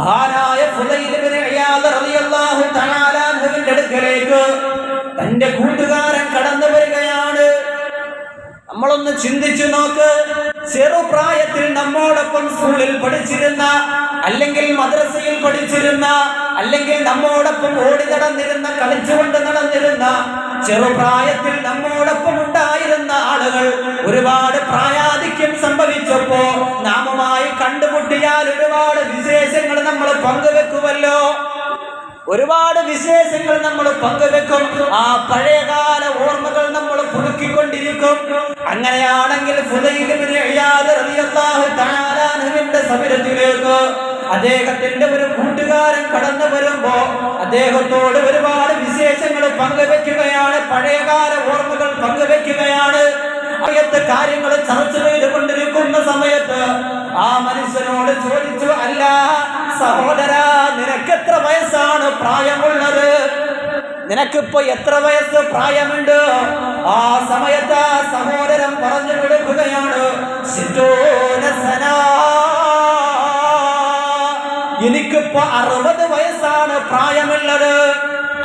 മഹാനായ അടുക്കലേക്ക് തന്റെ കൂട്ടുകാരൻ കടന്നു വരികയാണ്. നമ്മളൊന്ന് ചിന്തിച്ചു നോക്ക്. ചെറുപ്രായത്തിൽ നമ്മോടൊപ്പം സ്കൂളിൽ പഠിച്ചിരുന്ന അല്ലെങ്കിൽ മദ്രസയിൽ പഠിച്ചിരുന്ന അല്ലെങ്കിൽ നമ്മോടൊപ്പം ഓടി നടന്നിരുന്ന കളിച്ചുകൊണ്ട് നടന്നിരുന്ന ചെറുപ്രായത്തിൽ നമ്മോടൊപ്പം ഉണ്ടായിരുന്ന ആളുകൾ ഒരുപാട് പ്രായാധിക്യം സംഭവിച്ചപ്പോ നാമമായി കണ്ടുമുട്ടിയാൽ ഒരുപാട് വിശേഷങ്ങൾ ഒരുപാട് വിശേഷങ്ങൾ നമ്മൾ പങ്കുവെക്കും ആ പഴയകാല ഓർമ്മകൾ നമ്മൾ പുതുക്കിക്കൊണ്ടിരിക്കും അങ്ങനെയാണെങ്കിൽ സമരത്തിലേക്ക് അദ്ദേഹത്തിന്റെ ഒരു കൂട്ടുകാരൻ കടന്നു വരുമ്പോ അദ്ദേഹത്തോട് ഒരുപാട് വിശേഷങ്ങൾ പങ്കുവെക്കുകയാണ്. പഴയകാല ഓർമ്മകൾ പങ്കുവെക്കുകയാണ്. അറിയത്തെ കാര്യങ്ങൾ ചർച്ച ചെയ്തുകൊണ്ടിരിക്കുന്ന സമയത്ത് ആ മനുഷ്യനോട് ചോദിച്ചു അല്ല സഹോദര നിനക്ക് എത്ര വയസ്സാണ് പ്രായമുള്ളത് നിനക്കിപ്പോ എത്ര വയസ്സ് പ്രായമുണ്ട് ആ സമയത്ത് ആ സഹോദരൻ പറഞ്ഞു കൊടുക്കുകയാണ്. എനിക്കിപ്പോ അറുപത് വയസ്സാണ് പ്രായമുള്ളത്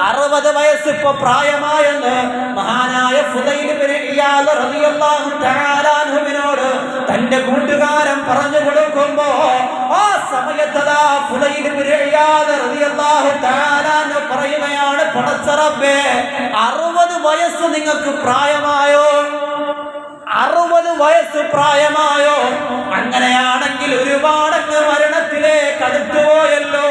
അറുപത് വയസ്സ് ഇപ്പൊ പ്രായമായെന്ന് മഹാനായ അൻഹുവിനോട് തന്റെ കൂട്ടുകാരൻ പറഞ്ഞു കൊടുക്കുമ്പോ ആ പറയുകയാണ് അറുപത് വയസ്സ് നിങ്ങൾക്ക് പ്രായമായോ? അറുപത് വയസ്സ് പ്രായമായോ? അങ്ങനെയാണെങ്കിൽ ഒരുപാടങ്ങ് മരണത്തിലേക്ക് അടുത്തുപോയല്ലോ.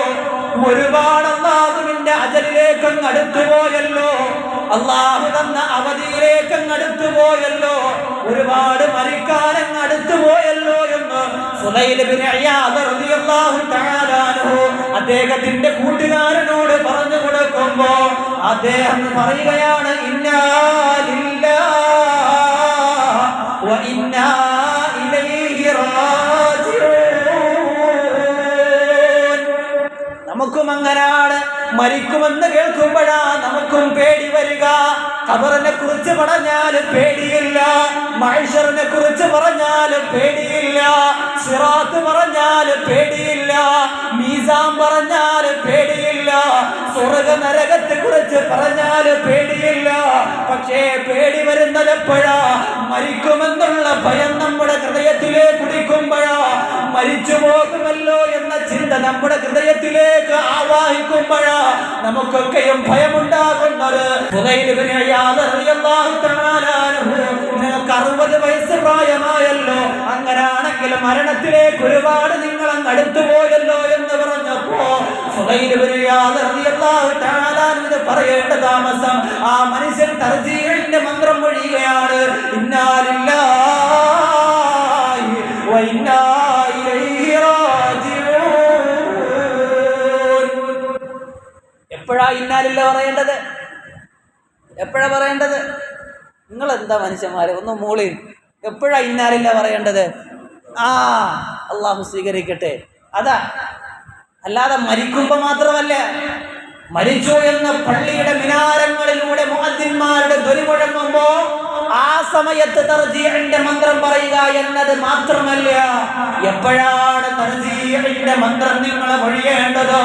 ഒരുപാട് അള്ളാഹുവിന്റെ അജലിലേക്ക് അങ്ങ് അടുത്തുപോയല്ലോ അള്ളാഹു തന്ന അവധിയിലേക്ക് അങ്ങ് അടുത്തുപോയല്ലോ ഒരുപാട് മരിക്കാൻ അങ്ങ് അടുത്തുപോയല്ലോ എന്ന് അദ്ദേഹത്തിന്റെ കൂട്ടുകാരനോട് പറഞ്ഞു കൊടുക്കുമ്പോ അദ്ദേഹം പറയുകയാണ് ഇന്നാ അങ്ങനാണ് മരിക്കുമെന്ന് കേൾക്കുമ്പോഴാ നമുക്കും പേടി വരിക. ഖബറിനെ കുറിച്ച് പറഞ്ഞാൽ പേടിയില്ല. മഹേശ്വറിനെ കുറിച്ച് പറഞ്ഞാൽ പേടിയില്ല. സിറാത്ത് പറഞ്ഞാൽ പേടിയില്ല. മീസാൻ പറഞ്ഞാൽ പേടിയില്ല. സ്വർഗ നരകത്തെ കുറിച്ച് പറഞ്ഞാൽ പേടിയില്ല. പക്ഷേ പേടി വരുന്നത് എപ്പോഴാ? മരിക്കുമെന്നുള്ള ഭയം നമ്മുടെ ഹൃദയത്തിലേ കുടിക്കുമ്പോഴാ. മരിച്ചു പോകുമല്ലോ എന്ന ചിന്ത നമ്മുടെ ഹൃദയത്തിലേക്ക് ആവാഹിക്കുമ്പോഴാ നമുക്കൊക്കെയും ഭയമുണ്ടാകുന്നത്. അറുപത് വയസ്സ് പ്രായമായല്ലോ. അങ്ങനാണെങ്കിൽ മരണത്തിലേക്ക് ഒരുപാട് നിങ്ങൾ അങ്ങ് അടുത്തുപോയല്ലോ എന്ന് പറഞ്ഞപ്പോ പറയേണ്ട താമസം. ആ മനുഷ്യൻ തർജീഹിന്റെ മന്ത്രം മൊഴിയുകയാണ് ഇന്നാലില്ലാഹി വ ഇന്നാ എപ്പോഴാ ഇന്നാലില്ല പറയേണ്ടത്? എപ്പോഴാ പറയേണ്ടത്? നിങ്ങൾ എന്താ മനുഷ്യന്മാരെ? ഒന്ന് മൂളി. എപ്പോഴാ ഇന്നാലില്ല പറയേണ്ടത്? ആ അള്ളാഹു സ്വീകരിക്കട്ടെ. അതാ. അല്ലാതെ മരിക്കുമ്പോൾ മാത്രമല്ല മരിച്ചു എന്ന പള്ളിയുടെ മിനാരങ്ങളിലൂടെ മുഹദ്ദിന്മാരുടെ ധ്വനി മുഴങ്ങുമ്പോ ആ സമയത്ത് തർജീഹിന്റെ മന്ത്രം പറയുക എന്നത് മാത്രമല്ല എപ്പോഴാണ് തർജീഹിന്റെ മന്ത്രം നിങ്ങൾ ഒഴിയേണ്ടത്?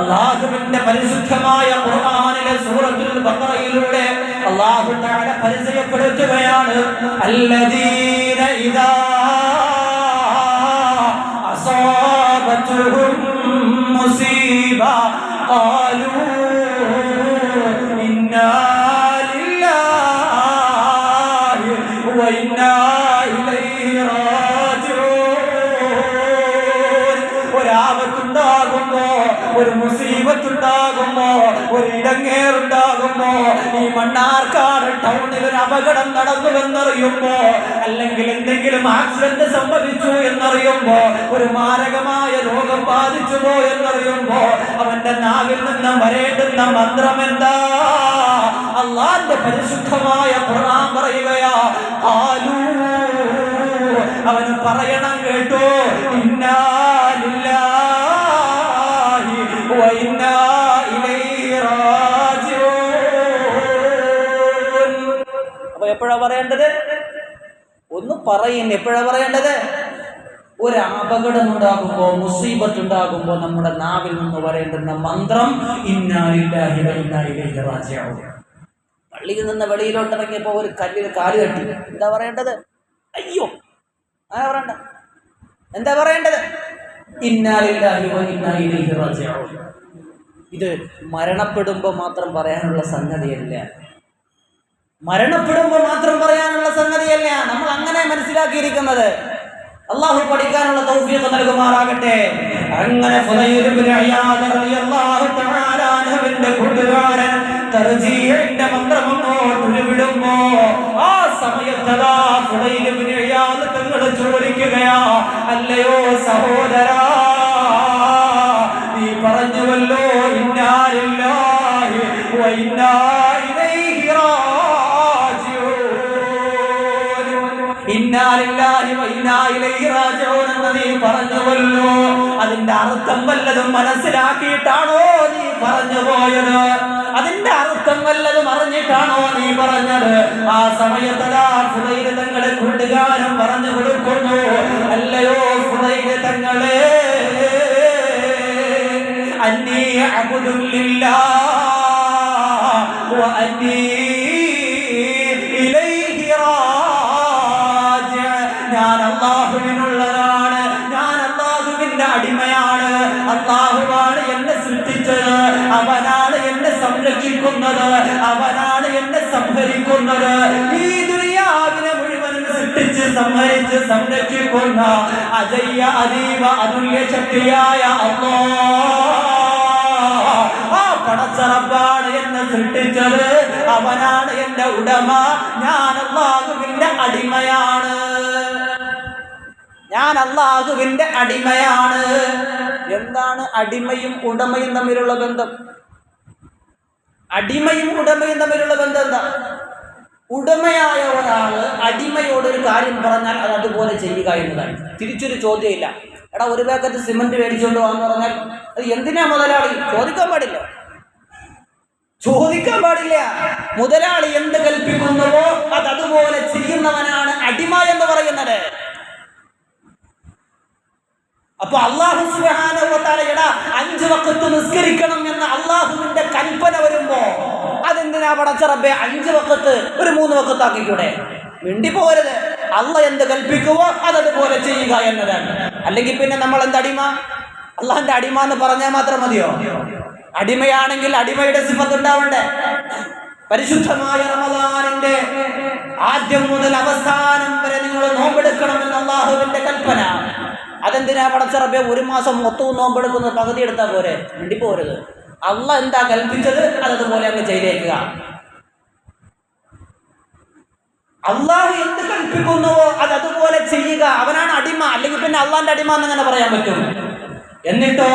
അള്ളാഹുവിന്റെ പരിശുദ്ധമായ ഖുർആനിലെ സൂറത്തുൽ ബഖറയിലൂടെ അള്ളാഹു തആല പരിചയപ്പെടുത്തുകയാണ് അല്ലദീന ഇദാ അസാബത്തുഹും മുസീബ قالوا إنا لله وإنا إليه راجعون ഒരാപത്തുണ്ടാകുമ്പോ ഒരു മുസീബത്തുണ്ടാകുമ്പോ ഒരു ഇടങ്ങേറുണ്ടാകുമ്പോ ഈ മണ്ണാർക്കാട് ടൗണിൽ ഒരു അപകടം നടന്നുവെന്നറിയുമ്പോ അല്ലെങ്കിൽ എന്തെങ്കിലും ആക്സിഡന്റ് സംഭവിച്ചു എന്നറിയുമ്പോ ഒരു മാരകമായ രോഗം ബാധിച്ചു എന്നറിയുമ്പോ അവന്റെ നാവിൽ നിന്ന് വരേണ്ടുന്ന മന്ത്രം എന്താ? അള്ളാന്റെ പരിശുദ്ധമായ ഖുർആൻ പറയുകയാ ആലൂ അവന് പറയണം കേട്ടോ ഇന്നാ പറയേണ്ടത്? ഒന്ന് പറയും. എപ്പോഴാ പറയേണ്ടത്? ഒരു അപകടം ഉണ്ടാകുമ്പോൾ മുസീബത്ത് ഉണ്ടാകുമ്പോൾ നമ്മുടെ നാവിൽ നിന്ന് പറയേണ്ടുന്ന മന്ത്രം ഇന്നാലില്ലാഹി വ ഇന്നാ ഇലൈഹി റാജിഊൻ. പള്ളിയിൽ നിന്ന് വെളിയിലോട്ട് ഇറങ്ങിയപ്പോൾ ഒരു കല്ലിൽ കാൽ കെട്ടി. എന്താ പറയേണ്ടത്? അയ്യോ അങ്ങനെ പറയണ്ട എന്താ പറയേണ്ടത്? ഇന്നാലില്ലാഹി വ ഇന്നാ ഇലൈഹി റാജിഊൻ. ഇത് മരണപ്പെടുമ്പോൾ മാത്രം പറയാനുള്ള സംഗതിയല്ല. മരണപ്പെടുമ്പോൾ മാത്രം പറയാനുള്ള സംഗതിയല്ല. നമ്മൾ അങ്ങനെ മനസ്സിലാക്കിയിരിക്കുന്നത്. അള്ളാഹു പഠിക്കാനുള്ള തൗഫീഖ് നൽകുമാറാകട്ടെ. അങ്ങനെ കൂട്ടുകാരൻ തർജീഹിന്റെ മന്ത്രം അങ്ങോട്ട് വിടുമ്പോ ആ സമയത്തതാ ഇയാദ് തങ്ങൾ ചോദിക്കുകയാ അല്ലയോ സഹോദര നീ പറഞ്ഞുവല്ലോ ഇന്നാലില്ലാഹി വ ഇന്നാ പറഞ്ഞുവല്ലോ. അതിന്റെ അർത്ഥം വല്ലതും മനസ്സിലാക്കിയിട്ടാണോ നീ പറഞ്ഞു പോയത് അതിന്റെ അർത്ഥം വല്ലതും അറിഞ്ഞിട്ടാണോ നീ പറഞ്ഞത്? ആ സമയത്തതാ ഫുതൈര് തങ്ങളെ കൂട്ടുകാരൻ പറഞ്ഞു കൊടുക്കുന്നു. അല്ലയോ ഫുതൈര് തങ്ങളെ അന്നീ അബുദുല്ലില്ലാ അന്നീ സൃഷ്ടിച്ചത് അവനാണ് എന്നെ സംരക്ഷിക്കുന്നത്. അവനാണ് എന്നെ സംഹരിക്കുന്നത്. ഈ ദുര്യാവിനെ മുഴുവൻ സൃഷ്ടിച്ച് സംഹരിച്ച് സംരക്ഷിക്കുന്ന അജയ്യ അതീവ അതുല്യ ശക്തിയായ അമ്മോ പടച്ചറപ്പാണ് എന്നെ സൃഷ്ടിച്ചത്. അവനാണ് എന്റെ ഉടമ. ഞാൻ അള്ളാഹുവിന്റെ അടിമയാണ്. ഞാൻ അള്ളാഹുവിന്റെ അടിമയാണ്. എന്താണ് അടിമയും ഉടമയും തമ്മിലുള്ള ബന്ധം? അടിമയും ഉടമയും തമ്മിലുള്ള ബന്ധം എന്താ? ഉടമയായ ഒരാൾ അടിമയോട് ഒരു കാര്യം പറഞ്ഞാൽ അത് അതുപോലെ ചെയ്യുക എന്നതാണ്. തിരിച്ചൊരു ചോദ്യമില്ല. എടാ ഒരു പാക്കറ്റ് സിമന്റ് മേടിച്ചുകൊണ്ട് വാന്ന് പറഞ്ഞാൽ അത് എന്തിനാ മുതലാളി? ചോദിക്കാൻ പാടില്ല. ചോദിക്കാൻ പാടില്ല. മുതലാളി എന്ത് കൽപ്പിക്കുന്നുവോ അത് അതുപോലെ ചെയ്യുന്നവനാണ് അടിമ എന്ന് പറയുന്നത്. അപ്പൊ അള്ളാഹു സുബാന അഞ്ചു വക്കത്ത് നിസ്കരിക്കണം എന്ന അള്ളാഹുവിന്റെ കൽപ്പന വരുമ്പോ അതെന്തിനാ പടച്ചറബെ അഞ്ച് വക്കത്ത് ഒരു മൂന്ന് വക്കത്താക്കിക്കൂടെ? മിണ്ടി പോരുത് അള്ള എന്ത് കൽപ്പിക്കുവോ അതതുപോലെ ചെയ്യുക എന്നതാണ്. അല്ലെങ്കിൽ പിന്നെ നമ്മൾ എന്ത് അടിമ? അള്ളാഹിന്റെ അടിമ എന്ന് പറഞ്ഞാൽ മാത്രം മതിയോ? അടിമയാണെങ്കിൽ അടിമയുടെ സിഫത്ത് ഉണ്ടാവണ്ടേ? പരിശുദ്ധമായ റമദാനിന്റെ ആദ്യം മുതൽ അവസാനം വരെ നിങ്ങൾ നോമ്പെടുക്കണമെന്ന് അള്ളാഹുവിന്റെ കൽപ്പന. അതെന്തിനാ പടച്ചറബെ ഒരു മാസം മൊത്തവും നോമ്പെടുക്കുന്ന പകുതി എടുത്താൽ പോരെ? മിണ്ടിപ്പോരുത് അല്ല എന്താ കൽപ്പിച്ചത്? അതതുപോലെ അങ്ങ് ചെയ്തേക്കുക. അള്ളാഹു എന്ത് കൽപ്പിക്കുന്നുവോ അത് അതുപോലെ ചെയ്യുക. അവനാണ് അടിമ. അല്ലെങ്കിൽ പിന്നെ അള്ളാന്റെ അടിമ എന്ന് അങ്ങനെ പറയാൻ പറ്റും. എന്നിട്ടോ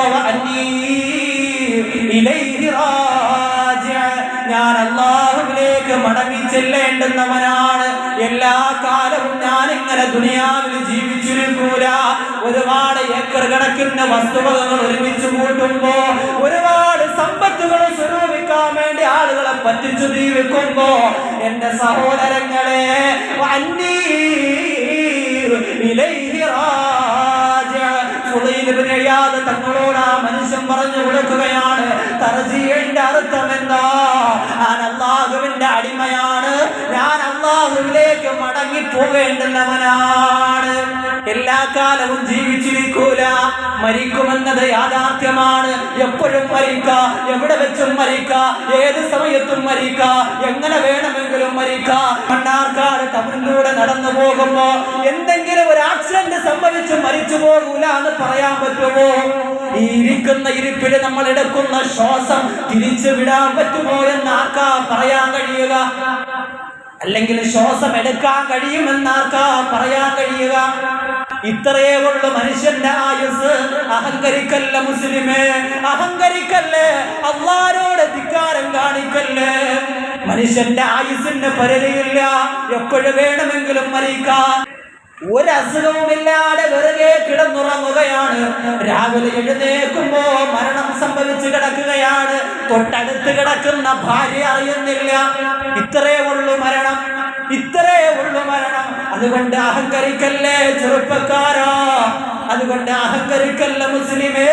ഞാൻ അള്ളാഹുവിലേക്ക് മടങ്ങി ചെല്ലേണ്ടുന്നവനാണ്. എല്ലാ കാലവും ഞാൻ ഇങ്ങനെ ദുനിയാവിൽ ജീവിച്ചിരിക്കൂല ഒരുപാട് ഏക്കർ കണക്കിന് വസ്തുവകകൾ ഒരുമിച്ച് കൂട്ടുമ്പോ ഒരുപാട് സമ്പത്തുകൾ സ്വരൂപിക്കാൻ വേണ്ടി ആളുകളെ പറ്റിച്ചു ജീവിക്കുമ്പോ എന്റെ സഹോദരങ്ങളെ തങ്ങളോട് ആ മനുഷ്യൻ പറഞ്ഞു കൊടുക്കുകയാണ്. തർജീഹിന്റെ അർത്ഥം എന്താ? ഞാൻ അള്ളാഹുവിന്റെ അടിമയാണ്. ഞാൻ അള്ളാഹുവിലേക്ക് മടങ്ങി പോകേണ്ടുന്നവനാണ് എല്ലാ കാലവും ജീവിച്ചിരിക്കൂല. മരിക്കുമെന്നത് യാഥാർത്ഥ്യമാണ്. എപ്പോഴും മരിക്ക എവിടെ വെച്ചും മരിക്ക ഏത് സമയത്തും മരിക്ക എങ്ങനെ വേണമെങ്കിലും മരിക്ക. മണ്ണാർക്കാട് ടൗണിലൂടെ നടന്നു പോകുമ്പോ എന്തെങ്കിലും ഒരു ആക്സിഡന്റ് സംഭവിച്ച് മരിച്ചു പോകൂല എന്ന് പറയാൻ പറ്റുമോ? ഈ ഇരിക്കുന്ന ഇരിപ്പിൽ നമ്മൾ എടുക്കുന്ന ശ്വാസം തിരിച്ചു വിടാൻ പറ്റുമോ എന്ന് ആർക്കാ പറയാൻ കഴിയുക? അല്ലെങ്കിൽ ശ്വാസം എടുക്കാൻ കഴിയുമെന്നാർക്കാ പറയാൻ കഴിയുക? ഇത്രയേ ഉള്ളു മനുഷ്യന്റെ ആയുസ്. അഹങ്കരിക്കല്ല മുസ്ലിമേ? അഹങ്കരിക്കല്ലേ? അള്ളാരോട് ധിക്കാരം കാണിക്കല്ലേ? മനുഷ്യന്റെ ആയുസിന് പരിധിയില്ല. എപ്പോഴും വേണമെങ്കിലും മരിക്കാം. ഒരസുഖവുമില്ലാതെ വെറുതെ കിടന്നുറങ്ങുകയാണ്. രാവിലെ എഴുന്നേക്കുമ്പോ മരണം സംഭവിച്ചു കിടക്കുകയാണ്. തൊട്ടടുത്ത് കിടക്കുന്ന ഭാര്യ അറിയുന്നില്ല. ഇത്രേ ഉള്ളു മരണം. ഇത്രേ ഉള്ളു മരണം. അതുകൊണ്ട് അഹങ്കരിക്കല്ലേ ചെറുപ്പക്കാരാ? അതുകൊണ്ട് അഹങ്കരിക്കല്ല മുസ്ലിമേ.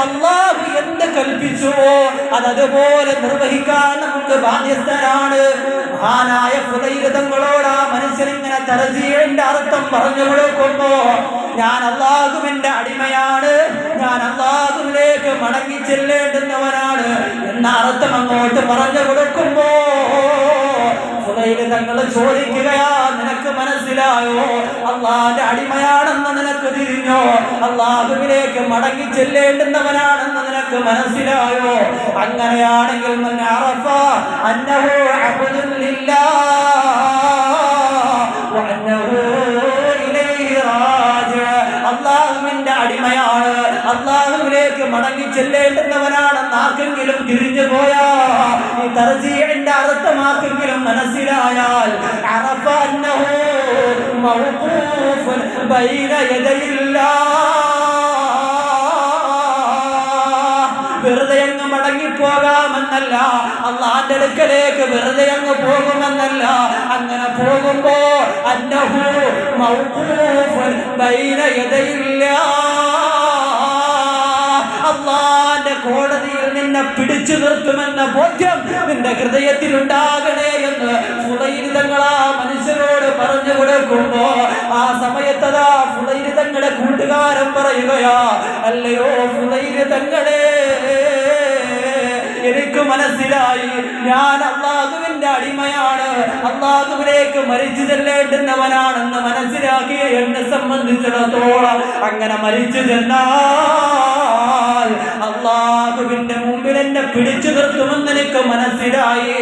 അള്ളാഹു എന്ത് കൽപ്പിച്ചുവോ? അതതുപോലെ നിർവഹിക്കാൻ നമുക്ക് ബാധ്യസ്ഥരാണ്. മഹാനായ ഹൃദയരഥങ്ങളോടാ മനുഷ്യനിങ്ങനെ തറജീന്റെ അർത്ഥം പറഞ്ഞു കൊടുക്കുമ്പോ ഞാൻ അള്ളാഹുവിന്റെ അടിമയാണ്. ഞാൻ അള്ളാഹുവിലേക്ക് മടങ്ങി ചെല്ലേണ്ടുന്നവനാണ് എന്ന അർത്ഥം അങ്ങോട്ട് പറഞ്ഞു കൊടുക്കുമ്പോ തങ്ങൾ ചോദിക്കുകയാ നിനക്ക് മനസ്സിലായോ? അള്ളാന്റെ അടിമയാണെന്ന് നിനക്ക് തിരിഞ്ഞോ? അള്ളാഹുവിലേക്ക് മടങ്ങി ചെല്ലേണ്ടുന്നവനാണെന്ന് നിനക്ക് മനസ്സിലായോ? അങ്ങനെയാണെങ്കിൽ അറഫ അന്നഹു അടിമയാണ്. അള്ളാഹുവിലേക്ക് മടങ്ങി ചെല്ലേണ്ടുന്നവനാണെന്ന് ആർക്കെങ്കിലും തിരിഞ്ഞു പോയാ? ഈ തർജീഹിന്റെ അർത്ഥമാർക്കെങ്കിലും മനസ്സിലായാൽ അറഫ അന്നഹു മൗഖൂഫുൻ ബൈന യദയില്ലാഹ് വെറുതെ അങ്ങ് മടങ്ങിപ്പോകാമെന്നല്ല അള്ളാന്റെ അടുക്കലേക്ക് വെറുതെ അങ്ങ് പോകുമെന്നല്ല. അങ്ങനെ പോകുമ്പോ അന്നഹു അള്ളാന്റെ കോടതിയിൽ നിന്നെ പിടിച്ചു നിർത്തുമെന്ന ബോധ്യം നിന്റെ ഹൃദയത്തിൽ ഉണ്ടാകണേ എന്ന് ഫുളൈരിതങ്ങളാ മനുഷ്യരോട് പറഞ്ഞു കൊടുക്കുമ്പോ ആ സമയത്തതാ ഫുളൈരിതങ്ങളുടെ കൂട്ടുകാരൻ പറയുകയാ അല്ലയോ ഫുളൈരിതങ്ങളെ എനിക്ക് മനസ്സിലായി. ഞാൻ അള്ളാഹുവിന്റെ അടിമയാണ്. അള്ളാഹുവിലേക്ക് മരിച്ചു ചെല്ലേണ്ടുന്നവനാണെന്ന് മനസ്സിലാക്കിയ എന്നെ സംബന്ധിച്ചിടത്തോളം അങ്ങനെ മരിച്ചു ചെന്നാൽ അള്ളാഹുവിന്റെ മുമ്പിൽ എന്നെ പിടിച്ചു നിർത്തുമെന്ന് എനിക്ക് മനസ്സിലായി.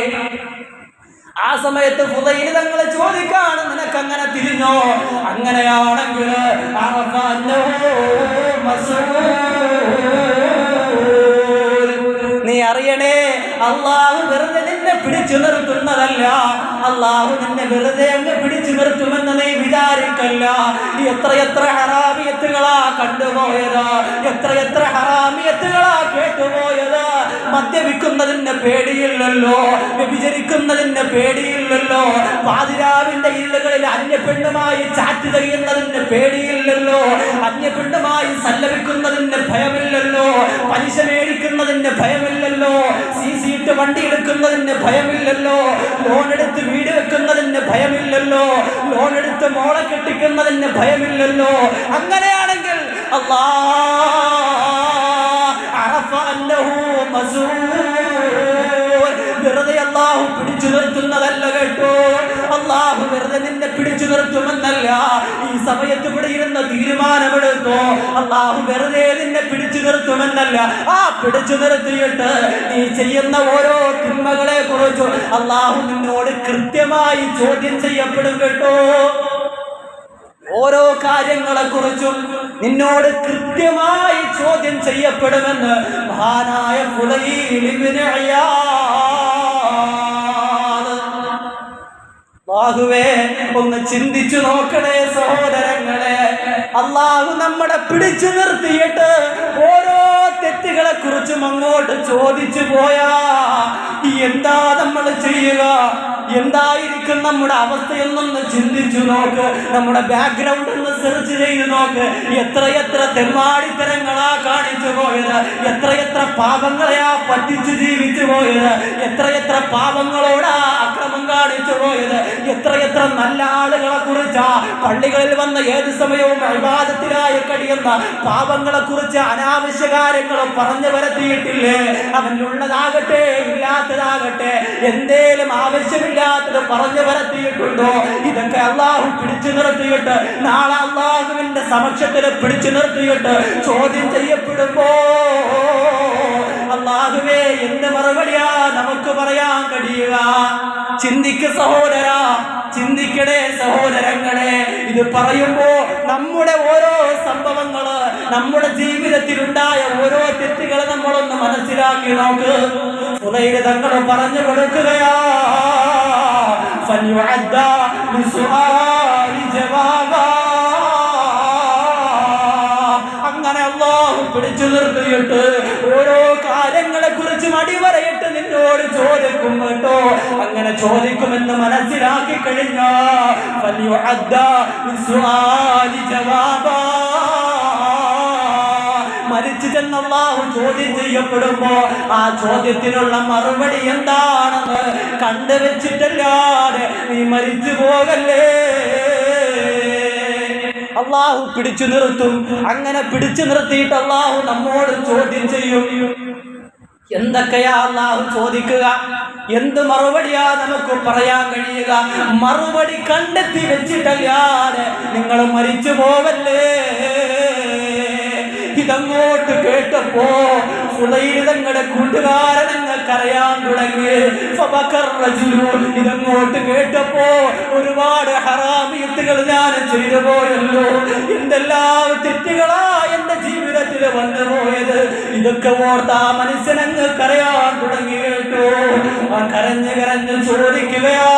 ആ സമയത്ത് ഫുദൈൽ തങ്ങളെ ചോദിക്കാണ് നിനക്ക് അങ്ങനെ തിരിഞ്ഞോ? അങ്ങനെയാണെങ്കിൽ അള്ളാഹു വെറുതെ നിന്നെ പിടിച്ചു നിർത്തുന്നതല്ല. അള്ളാഹു നിന്നെ വെറുതെ അങ്ങ് പിടിച്ചു നിർത്തുമെന്ന് നീ വിചാരിക്കല്ല. എത്രയെത്ര ഹറാമിയത്തുകളാ കണ്ടുപോയത്. എത്രയെത്ര ഹറാമിയത്തുകളാ കേട്ടുപോയത്. മദ്യപിക്കുന്നതിന് പേടിയില്ലല്ലോ. വ്യഭിചരിക്കുന്നതിന് പേടിയില്ലല്ലോ. പാതിരാവിന്റെ ഇല്ലുകളിൽ അന്യപ്പെണ്ണുമായി ചാറ്റ് ചെയ്യുന്നതിന് പേടിയില്ലല്ലോ. അന്യപ്പെണ്ണുമായി സല്ലപിക്കുന്നതിന് ഭയമില്ലല്ലോ. പലിശ മേടിക്കുന്നതിന് ഭയമില്ലല്ലോ. സി സീറ്റ് വണ്ടി എടുക്കുന്നതിന് ഭയമില്ലല്ലോ. ലോൺ എടുത്ത് വീട് വെക്കുന്നതിന് ഭയമില്ലല്ലോ. ലോൺ എടുത്ത് മോളെ കെട്ടിക്കുന്നതിന് ഭയമില്ലല്ലോ. അങ്ങനെയാണെങ്കിൽ മസൂർ വെറുതെ അള്ളാഹു പിടിച്ചു നിർത്തുന്നതല്ല കേട്ടോ. അള്ളാഹു വെറുതെ നിന്നെ പിടിച്ചു നിർത്തുമെന്നല്ല. ഈ സമയത്ത് ഇവിടെ ഇരുന്ന് തീരുമാനമെടുത്തോ. അള്ളാഹു വെറുതെ നിന്നെ പിടിച്ചു നിർത്തുമെന്നല്ല ആ പിടിച്ചു നിർത്തിയിട്ട് നീ ചെയ്യുന്ന ഓരോ തിന്മകളെ കുറിച്ചും അള്ളാഹു നിന്നോട് കൃത്യമായി ചോദ്യം ചെയ്യപ്പെടും കേട്ടോ. ഓരോ കാര്യങ്ങളെ കുറിച്ചും നിന്നോട് കൃത്യമായി ചോദ്യം ചെയ്യപ്പെടുമെന്ന് മഹാനായ ബാഹുവേ ഒന്ന് ചിന്തിച്ചു നോക്കണേ സഹോദരങ്ങളെ. അള്ളാഹു നമ്മളെ പിടിച്ചു നിർത്തിയിട്ട് അങ്ങോട്ട് ചോദിച്ചു പോയാ എന്താ നമ്മൾ ചെയ്യുക? എന്തായിരിക്കും നമ്മുടെ അവസ്ഥയെന്നൊന്ന് ചിന്തിച്ചു നോക്ക്. നമ്മുടെ ബാക്ക്ഗ്രൗണ്ട് സെർച്ച് ചെയ്ത് നോക്ക് എത്ര എത്ര തെമ്മാടിത്തരങ്ങളാ കാണിച്ചു പോയത്. എത്രയെത്ര എത്ര പാപങ്ങളെയാ പറ്റിച്ചു ജീവിച്ചു പോയത്. എത്രയെത്ര എത്ര പാപങ്ങളോടാ അക്രമം കാണിച്ചു പോയത്. എത്ര എത്ര നല്ല ആളുകളെ കുറിച്ചാ പള്ളികളിൽ വന്ന ഏത് സമയവും അഭിവാദത്തിലായി കഴിയുന്ന പാപങ്ങളെ കുറിച്ച് അനാവശ്യ കാര്യങ്ങളും പറഞ്ഞു വരത്തിയിട്ടില്ലേ അവനുള്ളതാകട്ടെ ഇല്ലാത്തതാകട്ടെ എന്തേലും ആവശ്യമില്ലാത്തത് പറഞ്ഞു വരത്തിയിട്ടുണ്ടോ ഇതൊക്കെ അള്ളാഹു പിടിച്ചു നിർത്തിയിട്ട് നാളെ അള്ളാഹുവിന്റെ സമക്ഷത്തിൽ പിടിച്ചു നിർത്തിയിട്ട് ചോദ്യം ചെയ്യപ്പെടുമ്പോ അള്ളാഹുവേ എന്ത് മറുപടിയാ നമുക്ക് പറയാൻ കഴിയുക ചിന്തിക്ക് സഹോദര ചിന്തിക്കണേ സഹോദരങ്ങളെ ഇത് പറയുമ്പോ നമ്മുടെ ഓരോ സംഭവങ്ങള് നമ്മുടെ ജീവിതത്തിൽ ഉണ്ടായ ഓരോ തെറ്റുകളെ നമ്മളൊന്ന് മനസ്സിലാക്കി നോക്ക് ഉദയ തങ്ങൾ പറഞ്ഞു കൊടുക്കുകയാ فليعد بسؤال جوابا പിടിച്ചു നിർത്തിയിട്ട് ഓരോ കാര്യങ്ങളെ കുറിച്ച് മടി പറയിട്ട് നിന്നോട് ചോദിക്കും കേട്ടോ. അങ്ങനെ ചോദിക്കുമെന്ന് മനസ്സിലാക്കി കഴിഞ്ഞാ മരിച്ചു ചെന്നല്ലാഹു ചോദ്യം ചെയ്യപ്പെടുമ്പോ ആ ചോദ്യത്തിനുള്ള മറുപടി എന്താണെന്ന് കണ്ടുവച്ചിട്ടല്ലാതെ നീ മരിച്ചു പോകല്ലേ? അള്ളാഹു പിടിച്ചു നിർത്തും. അങ്ങനെ പിടിച്ചു നിർത്തിയിട്ട് അള്ളാഹു നമ്മോട് ചോദ്യം ചെയ്യും. എന്തൊക്കെയാ അള്ളാഹു ചോദിക്കുക? എന്ത് മറുപടിയാ നമുക്ക് പറയാൻ കഴിയുക? മറുപടി കണ്ടെത്തി വെച്ചിട്ടല്ലാതെ നിങ്ങൾ മരിച്ചു പോവല്ലേ? ഇതങ്ങോട്ട് കേട്ടപ്പോ തങ്ങളുടെ കൂട്ടുകാരൻ അറിയാൻ തുടങ്ങി. ഇതങ്ങോട്ട് കേട്ടപ്പോ ഒരുപാട് ഹറാമിയത്തുകൾ ഞാൻ ചെയ്തു പോയല്ലോ. എന്തെല്ലാം തെറ്റുകളാ എന്റെ ജീവിതത്തിൽ വന്നു പോയത്. ഇതൊക്കെ ഓർത്ത് ആ മനുഷ്യനങ്ങ് കരയാൻ തുടങ്ങി കേട്ടോ. ആ കരഞ്ഞ് കരഞ്ഞ് ചോദിക്കുകയാ